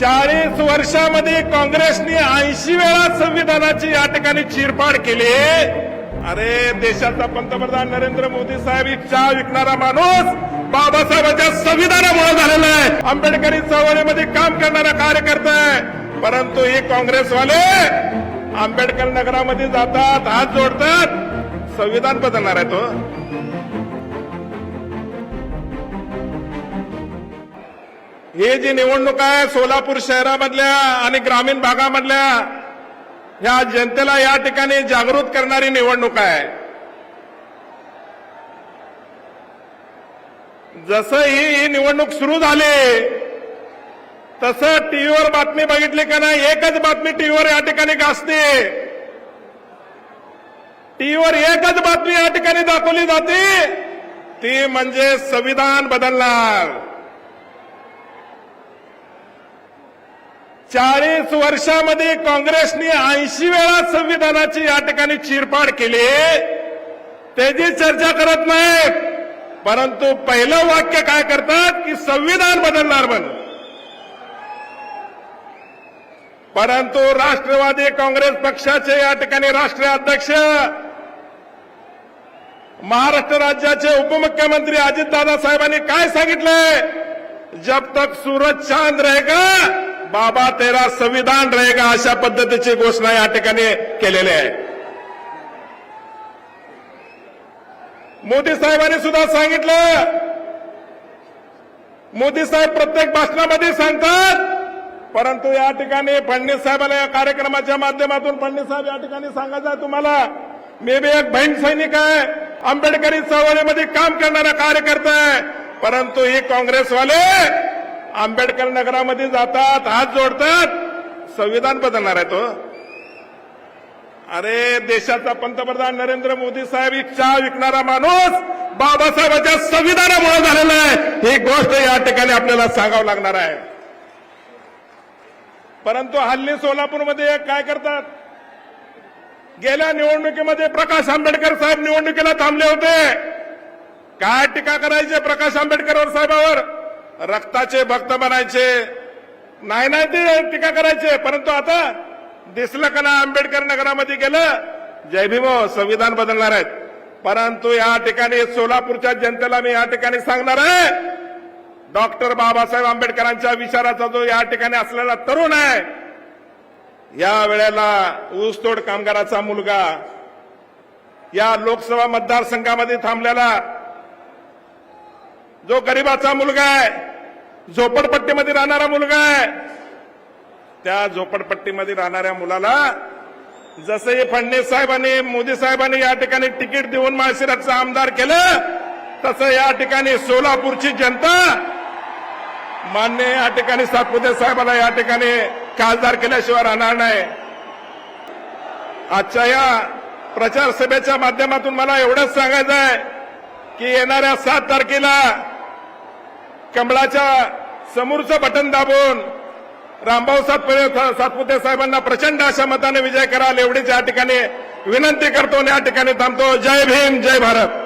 चाळीस वर्षामध्ये काँग्रेसने ऐंशी वेळा संविधानाची या ठिकाणी चिरफाड केली अरे देशाचा पंतप्रधान नरेंद्र मोदी साहेब ही चहा विकणारा माणूस बाबासाहेबांच्या संविधानामुळे झालेला आहे. आंबेडकरी चळवळीमध्ये काम करणारा कार्यकर्ता आहे. परंतु हे काँग्रेसवाले आंबेडकर नगरामध्ये जातात हात जोडतात. संविधान बदलणार आहे तो हो. हे जी निवडणूक आहे सोलापूर शहरामधल्या आणि ग्रामीण भागामधल्या ह्या जनतेला या ठिकाणी जागृत करणारी निवडणूक आहे. जसं ही ही निवडणूक सुरू झाली तसं टीव्हीवर बातमी बघितली का नाही एकच बातमी टीव्हीवर या ठिकाणी गाजते. टीव्हीवर एकच बातमी या ठिकाणी दाखवली जाते ती म्हणजे संविधान बदलणार. चाळीस वर्षामध्ये काँग्रेसने ऐंशी वेळा संविधानाची या ठिकाणी चिरपाड केली. त्याची चर्चा करत नाहीत. परंतु पहिलं वाक्य काय करतात की संविधान बदलणार म्हणून. परंतु राष्ट्रवादी काँग्रेस पक्षाचे या ठिकाणी राष्ट्रीय अध्यक्ष महाराष्ट्र राज्याचे उपमुख्यमंत्री अजितदादा साहेबांनी काय सांगितलंय? जब तक सूरज चांद रहेगा बाबा तेरा संविधान रहेगा अशा पद्धतीची घोषणा या ठिकाणी केलेली आहे. मोदी साहेबांनी सुद्धा सांगितलं. मोदी साहेब प्रत्येक भाषणामध्ये सांगतात. परंतु या ठिकाणी फडणवीस साहेबाला या कार्यक्रमाच्या माध्यमातून फडणवीस साहेब या ठिकाणी सांगायचं आहे तुम्हाला. मी बी एक बहीण सैनिक आहे. आंबेडकरी चळवळीमध्ये काम करणारा कार्यकर्ता आहे. परंतु ही काँग्रेसवाले आंबेडकर नगरामध्ये जातात हात जोडतात. संविधान बदलणार आहे तो. अरे देशाचा पंतप्रधान नरेंद्र मोदी साहेब ही चहा विकणारा माणूस बाबासाहेबांच्या संविधानामुळे झालेला आहे. ही गोष्ट या ठिकाणी आपल्याला सांगावं लागणार आहे. परंतु हल्ली सोलापूरमध्ये काय करतात? गेल्या निवडणुकीमध्ये प्रकाश आंबेडकर साहेब निवडणुकीला थांबले होते. काय टीका करायचे प्रकाश आंबेडकर साहेबावर? रक्ताचे भक्त बनायचे. नाही नाही ते टीका करायचे. परंतु आता दिसलं का ना आंबेडकर नगरामध्ये गेलं? जय भीमो हो, संविधान बदलणार आहेत. परंतु या ठिकाणी सोलापूरच्या जनतेला मी या ठिकाणी सांगणार आहे डॉक्टर बाबासाहेब आंबेडकरांच्या विचाराचा जो या ठिकाणी असलेला तरुण आहे या वेळेला ऊसतोड कामगाराचा मुलगा या लोकसभा मतदारसंघामध्ये थांबलेला जो गरिबाचा मुलगा आहे झोपडपट्टीमध्ये राहणारा मुलगा आहे त्या झोपडपट्टीमध्ये राहणाऱ्या मुलाला जसंही फडणवीस साहेबांनी मोदी साहेबांनी या ठिकाणी तिकीट देऊन माळशिरसचं आमदार केलं तसं या ठिकाणी सोलापूरची जनता मान्य या ठिकाणी सातपुते साहेबाला या ठिकाणी खासदार केल्याशिवाय राहणार नाही. आजच्या या प्रचार सभेच्या माध्यमातून मला एवढंच सांगायचं आहे की येणाऱ्या सात तारखेला कमळाच्या समोरचं बटन दाबून रामभाऊ सातपुते सातपुते साहेबांना प्रचंड अशा मताने विजय कराल एवढीच या ठिकाणी विनंती करतो आणि या ठिकाणी थांबतो. जय भीम जय भारत.